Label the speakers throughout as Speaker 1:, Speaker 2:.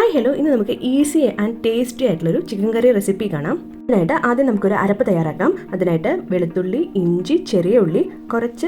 Speaker 1: Hi hello ഇന്ന് നമുക്ക് easy and tasty ആയിട്ടുള്ളൊരു ചിക്കൻ കറി റെസിപ്പി കാണാം. അതിനായിട്ട് ആദ്യം നമുക്കൊരു അരപ്പ് തയ്യാറാക്കാം. അതിനായിട്ട് വെളുത്തുള്ളി ഇഞ്ചി ചെറിയ ഉള്ളി കുറച്ച്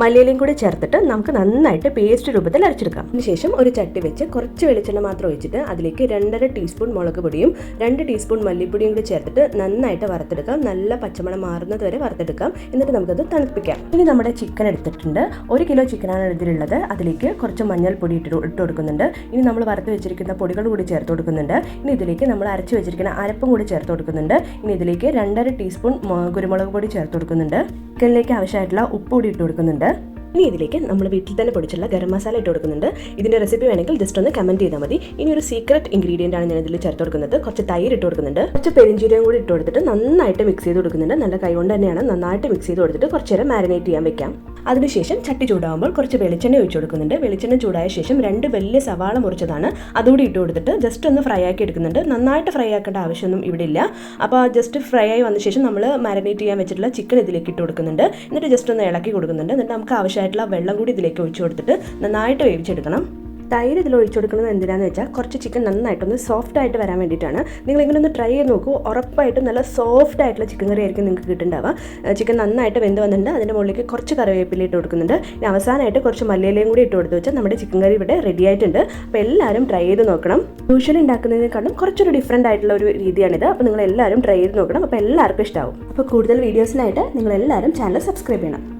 Speaker 1: മല്ലിയിലയും കൂടി ചേർത്തിട്ട് നമുക്ക് നന്നായിട്ട് പേസ്റ്റ് രൂപത്തിൽ അരച്ചെടുക്കാം. അതിനുശേഷം ഒരു ചട്ടി വെച്ച് കുറച്ച് വെളിച്ചെണ്ണ മാത്രം ഒഴിച്ചിട്ട് അതിലേക്ക് രണ്ടര ടീസ്പൂൺ മുളക് പൊടിയും രണ്ട് ടീസ്പൂൺ മല്ലിപ്പൊടിയും കൂടി ചേർത്തിട്ട് നന്നായിട്ട് വറുത്തെടുക്കാം. നല്ല പച്ചമണം മാറുന്നത് വരെ വറുത്തെടുക്കാം. എന്നിട്ട് നമുക്കത് തണുപ്പിക്കാം. ഇനി നമ്മുടെ ചിക്കൻ എടുത്തിട്ടുണ്ട്. ഒരു കിലോ ചിക്കനാണ് ഇതിലുള്ളത്. അതിലേക്ക് കുറച്ച് മഞ്ഞൾപ്പൊടി ഇട്ട് ഇട്ട് കൊടുക്കുന്നുണ്ട്. ഇനി നമ്മൾ വറുത്ത് വെച്ചിരിക്കുന്ന പൊടികൾ കൂടി ചേർത്ത് കൊടുക്കുന്നുണ്ട്. ഇനി ഇതിലേക്ക് നമ്മൾ അരച്ച് വെച്ചിരിക്കുന്ന അരപ്പും കൂടി ചേർത്ത് കൊടുക്കുന്നുണ്ട്. ഇനി ഇതിലേക്ക് രണ്ടര ടീസ്പൂൺ കുരുമുളക് പൊടി ചേർത്ത് കൊടുക്കുന്നുണ്ട്. ചിക്കനിലേക്ക് ആവശ്യമായിട്ടുള്ള ഉപ്പ് കൂടി ഇട്ട് കൊടുക്കുന്നുണ്ട്. ഇനി ഇതിലേക്ക് നമ്മൾ വീട്ടിൽ തന്നെ പൊടിച്ചുള്ള ഗരം മസാല ഇട്ട് കൊടുക്കുന്നുണ്ട്. ഇതിന്റെ റെസിപ്പി വേണമെങ്കിൽ ജസ്റ്റ് ഒന്ന് കമന്റ് ചെയ്താൽ മതി. ഇനി ഒരു സീക്രട്ട് ഇൻഗ്രീഡിയന്റ് ആണ് ഞാൻ ഇതിൽ ചേർത്ത് കൊടുക്കുന്നത്. കുറച്ച് തൈര് ഇട്ട് കൊടുക്കുന്നുണ്ട്. കുറച്ച് പെരിഞ്ചീരകം കൂടി ഇട്ട് കൊടുത്തിട്ട് നന്നായിട്ട് മിക്സ് ചെയ്ത് കൊടുക്കുന്നുണ്ട്. നല്ല കൈ കൊണ്ട് തന്നെയാണ് നന്നായിട്ട് മിക്സ് ചെയ്ത് കൊടുത്തിട്ട് കുറച്ച് നേരം മാരിനേറ്റ് ചെയ്യാൻ വെക്കാം. അതിനുശേഷം ചട്ടി ചൂടാകുമ്പോൾ കുറച്ച് വെളിച്ചെണ്ണ ഒഴിച്ചു കൊടുക്കുന്നുണ്ട്. വെളിച്ചെണ്ണ ചൂടായ ശേഷം രണ്ട് വലിയ സവാള മുറിച്ചതാണ്. അതുകൂടി ഇട്ട് കൊടുത്തിട്ട് ജസ്റ്റ് ഒന്ന് ഫ്രൈ ആക്കി എടുക്കുന്നുണ്ട്. നന്നായിട്ട് ഫ്രൈ ആക്കേണ്ട ആവശ്യമൊന്നും ഇവിടെ ഇല്ല. അപ്പോൾ ജസ്റ്റ് ഫ്രൈ ആയി വന്ന ശേഷം നമ്മൾ മാരിനേറ്റ് ചെയ്യാൻ വെച്ചിട്ടുള്ള ചിക്കൻ ഇതിലേക്ക് ഇട്ട് കൊടുക്കുന്നുണ്ട്. എന്നിട്ട് ജസ്റ്റ് ഒന്ന് ഇളക്കി കൊടുക്കുന്നുണ്ട്. എന്നിട്ട് നമുക്ക് ആവശ്യമായിട്ടുള്ള വെള്ളം കൂടി ഇതിലേക്ക് ഒഴിച്ചു കൊടുത്തിട്ട് നന്നായിട്ട് വേവിച്ചെടുക്കണം. തൈര് ഇതിൽ ഒഴിച്ചു കൊടുക്കുന്നത് എന്തിനാന്ന് വെച്ചാൽ കുറച്ച് ചിക്കൻ നന്നായിട്ടൊന്ന് സോഫ്റ്റ് ആയിട്ട് വരാൻ വേണ്ടിയിട്ടാണ്. നിങ്ങൾ ഇങ്ങനെ ഒന്ന് ട്രൈ ചെയ്ത് നോക്കൂ. ഉറപ്പായിട്ടും നല്ല സോഫ്റ്റ് ആയിട്ടുള്ള ചിക്കൻ കറി ആയിരിക്കും നിങ്ങൾക്ക് കിട്ടുന്നുണ്ടാവുക. ചിക്കൻ നന്നായിട്ട് വെന്ത് വന്നിട്ടുണ്ട്. അതിന്റെ മുകളിലേക്ക് കുറച്ച് കറിവേപ്പില ഇട്ട് കൊടുക്കുന്നുണ്ട്. ഇനി അവസാനമായിട്ട് കുറച്ച് മല്ലിയിലയും കൂടി ഇട്ട് കൊടുത്ത് വെച്ചാൽ നമ്മുടെ ചിക്കൻ കറി ഇവിടെ റെഡി ആയിട്ടുണ്ട്. അപ്പോൾ എല്ലാവരും ട്രൈ ചെയ്ത് നോക്കണം. യൂഷ്വലി ഉണ്ടാക്കുന്നതിനേക്കാളും കുറച്ചൊരു ഡിഫറെന്റ് ആയിട്ടുള്ള ഒരു രീതിയാണിത്. അപ്പോൾ നിങ്ങൾ എല്ലാവരും ട്രൈ ചെയ്ത് നോക്കണം. അപ്പോൾ എല്ലാവർക്കും ഇഷ്ടമാവും അപ്പോൾ കൂടുതൽ വീഡിയോസിനായിട്ട് നിങ്ങൾ എല്ലാവരും ചാനൽ സബ്സ്ക്രൈബ് ചെയ്യണം.